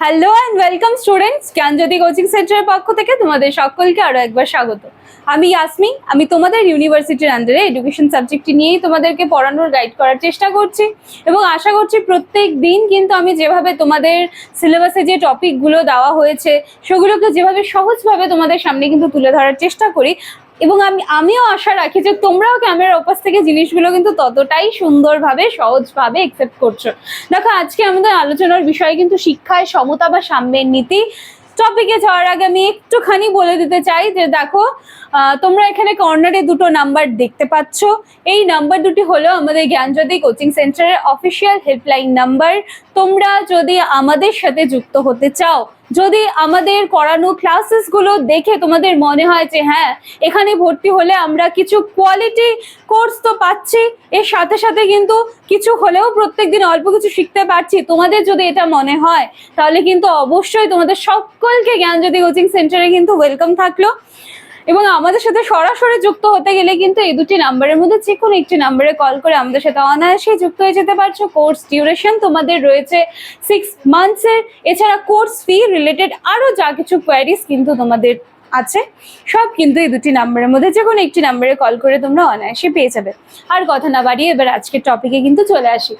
Hello and welcome students Gyanjyoti coaching সেন্টারের পক্ষ থেকে তোমাদের সকলকে আরও একবার স্বাগত। আমি ইয়াসমিন আমি তোমাদের ইউনিভার্সিটির আন্ডারে এডুকেশন সাবজেক্টটি নিয়েই তোমাদেরকে পড়ানোর গাইড করার চেষ্টা করছি এবং আশা করছি প্রত্যেক দিন কিন্তু আমি যেভাবে তোমাদের সিলেবাসে যে টপিকগুলো দেওয়া হয়েছে, সেগুলোকে যেভাবে সহজভাবে তোমাদের সামনে কিন্তু তুলে ধরার চেষ্টা করি এবং আমি, আমিও আশা রাখি যে তোমরাও ক্যামেরার ওপাশ থেকে জিনিসগুলো কিন্তু ততটাই সুন্দরভাবে, সহজভাবে একসেপ্ট করছ। দেখো, আজকে আমাদের আলোচনার বিষয় কিন্তু শিক্ষায় সমতা বা সাম্যের নীতি। টপিকে যাওয়ার আগে আমি একটুখানি বলে দিতে চাই যে দেখো তোমরা এখানে কর্নারে দুটো নাম্বার দেখতে পাচ্ছ। এই নাম্বার দুটি হলো আমাদের জ্ঞানজ্যোতি কোচিং সেন্টারের অফিসিয়াল হেল্পলাইন নাম্বার তোমরা যদি আমাদের সাথে যুক্ত হতে চাও যদি আমাদের করানো ক্লাসেসগুলো দেখে তোমাদের মনে হয় যে হ্যাঁ এখানে ভর্তি হলে আমরা কিছু কোয়ালিটি কোর্স তো পাচ্ছি, এর সাথে সাথে কিন্তু কিছু হলেও প্রত্যেকদিন অল্প কিছু শিখতে পারছি। তোমাদের যদি এটা মনে হয়, তাহলে কিন্তু অবশ্যই তোমাদের সকলকে জ্ঞানজ্যোতি কোচিং সেন্টারে কিন্তু ওয়েলকাম থাকল। এবং আমাদের সাথে সরাসরি যুক্ত হতে গেলে কিন্তু এই দুটি নাম্বারের মধ্যে যে কোনো একটি নাম্বারে কল করে আমাদের সাথে অনায়াসে যুক্ত হয়ে যেতে পারছ। কোর্স ডিউরেশন তোমাদের রয়েছে সিক্স মান্থসের এছাড়া কোর্স ফি রিলেটেড আরও যা কিছু কোয়ারিজ কিন্তু তোমাদের আছে, সব কিন্তু এই দুটি নাম্বারের মধ্যে যে কোনো একটি নাম্বারে কল করে তোমরা অনায়াসে পেয়ে যাবে। আর কথা না বাড়িয়ে এবার আজকের টপিকে কিন্তু চলে আসি।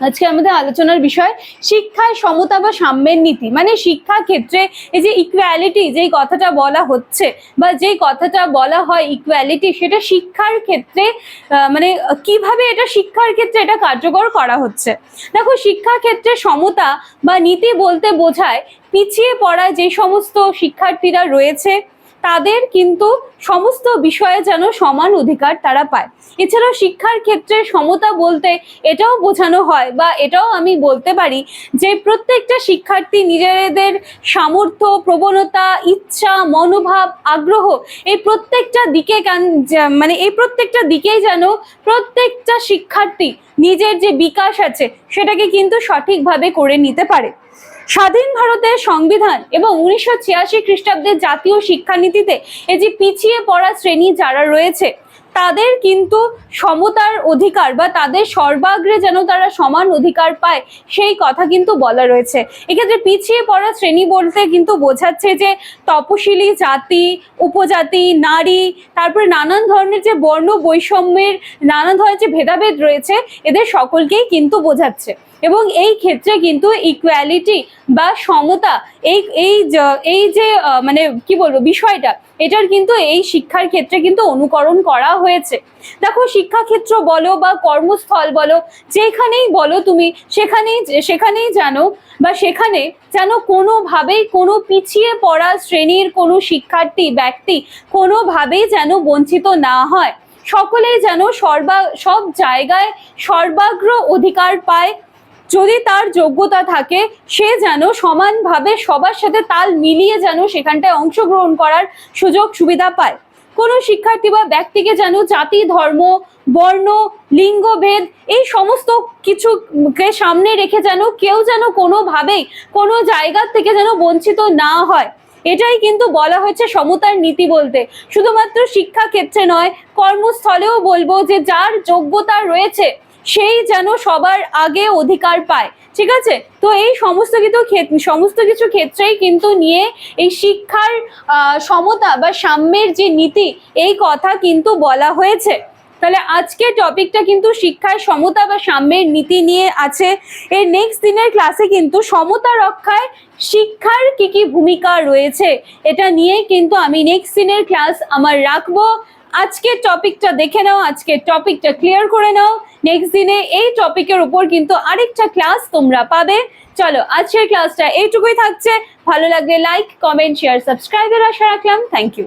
আজকে আমাদের আলোচনার বিষয় শিক্ষায় সমতা বা সাম্যের নীতি। মানে শিক্ষা ক্ষেত্রে এই যে ইকুয়ালিটি যেই কথাটা বলা হচ্ছে বা যেই কথাটা বলা হয় ইকুয়ালিটি সেটা শিক্ষার ক্ষেত্রে মানে কীভাবে এটা শিক্ষার ক্ষেত্রে এটা কার্যকর করা হচ্ছে? দেখো শিক্ষা ক্ষেত্রে সমতা বা নীতি বলতে বোঝায় পিছিয়ে পড়া যে সমস্ত শিক্ষার্থীরা রয়েছে তাদের কিন্তু সমস্ত বিষয়ে যেন সমান অধিকার তারা পায়। এছাড়াও শিক্ষার ক্ষেত্রে সমতা বলতে এটাও বোঝানো হয় বা এটাও আমি বলতে পারি যে প্রত্যেকটা শিক্ষার্থী নিজেদের সামর্থ্য, প্রবণতা, ইচ্ছা, মনোভাব, আগ্রহ এই প্রত্যেকটা দিকে মানে এই প্রত্যেকটা দিকেই যেন প্রত্যেকটা শিক্ষার্থী নিজের যে বিকাশ আছে সেটাকে কিন্তু সঠিকভাবে করে নিতে পারে। স্বাধীন ভারতের সংবিধান এবং উনিশশো ছিয়াশি খ্রিস্টাব্দের জাতীয় শিক্ষানীতিতে এই যে পিছিয়ে পড়া শ্রেণি যারা রয়েছে তাদের কিন্তু সমতার অধিকার বা তাদের সর্বাগ্রে যেন তারা সমান অধিকার পায়, সেই কথা কিন্তু বলা রয়েছে। এক্ষেত্রে পিছিয়ে পড়া শ্রেণি বলতে কিন্তু বোঝাচ্ছে যে তপশিলি জাতি, উপজাতি, নারী, তারপরে নানান ধরনের যে বর্ণ বৈষম্যের নানা ধরনের যে ভেদাভেদ রয়েছে, এদের সকলকেই কিন্তু বোঝাচ্ছে। এবং এই ক্ষেত্রে কিন্তু ইকুয়ালিটি বা সমতা, এই এই এই যে মানে কি বলব, বিষয়টা, এটার কিন্তু এই শিক্ষার ক্ষেত্রে কিন্তু অনুকরণ করা হয়েছে। দেখো, শিক্ষাক্ষেত্র বলো বা কর্মস্থল বলো, যেখানেই বলো তুমি, সেখানেই সেখানেই জানো বা সেখানে যেন কোনোভাবেই কোনো পিছিয়ে পড়া শ্রেণির কোনো শিক্ষার্থী, ব্যক্তি কোনোভাবেই যেন বঞ্চিত না হয়। সকলেই যেন সর্বা, সব জায়গায় সর্বাগ্র অধিকার পায়। যদি তার যোগ্যতা থাকে, সে যেন সমানভাবে সবার সাথে তাল মিলিয়ে যেন সেখানটায় অংশগ্রহণ করার সুযোগ সুবিধা পায়। কোনো শিক্ষার্থী বা ব্যক্তিকে যেন জাতি, ধর্ম, বর্ণ লিঙ্গভেদ এই সমস্ত কিছুকে সামনে রেখে যেন কেউ যেন কোনোভাবেই কোনো জায়গার থেকে যেন বঞ্চিত না হয়। এটাই কিন্তু বলা হয়েছে সমতার নীতি বলতে। শুধুমাত্র শিক্ষা ক্ষেত্রে নয়, কর্মস্থলেও বলব যে যার যোগ্যতা রয়েছে সেই যেন সবার আগে অধিকার পায়। ঠিক আছে? তো এই সমস্ত ক্ষেত- সমস্ত কিছু ক্ষেত্রেই কিন্তু নিয়ে এই শিক্ষার সমতা বা সাম্যের যে নীতি, এই কথা কিন্তু বলা হয়েছে। তাহলে আজকের টপিকটা কিন্তু শিক্ষার সমতা বা সাম্যের নীতি নিয়ে আছে। এর নেক্সট দিনের ক্লাসে কিন্তু সমতা রক্ষায় শিক্ষার কি কি ভূমিকা রয়েছে, এটা নিয়ে কিন্তু আমি নেক্সট দিনের ক্লাস আমার রাখব। আজকের টপিকটা দেখে নাও, আজকের টপিকটা ক্লিয়ার করে নাও। নেক্সট দিনে এই টপিকের উপর কিন্তু আরেকটা ক্লাস তোমরা পাবে। চলো, আজকের ক্লাসটা এইটুকুই থাকছে। ভালো লাগলে লাইক কমেন্ট শেয়ার সাবস্ক্রাইবের আশা রাখলাম। Thank you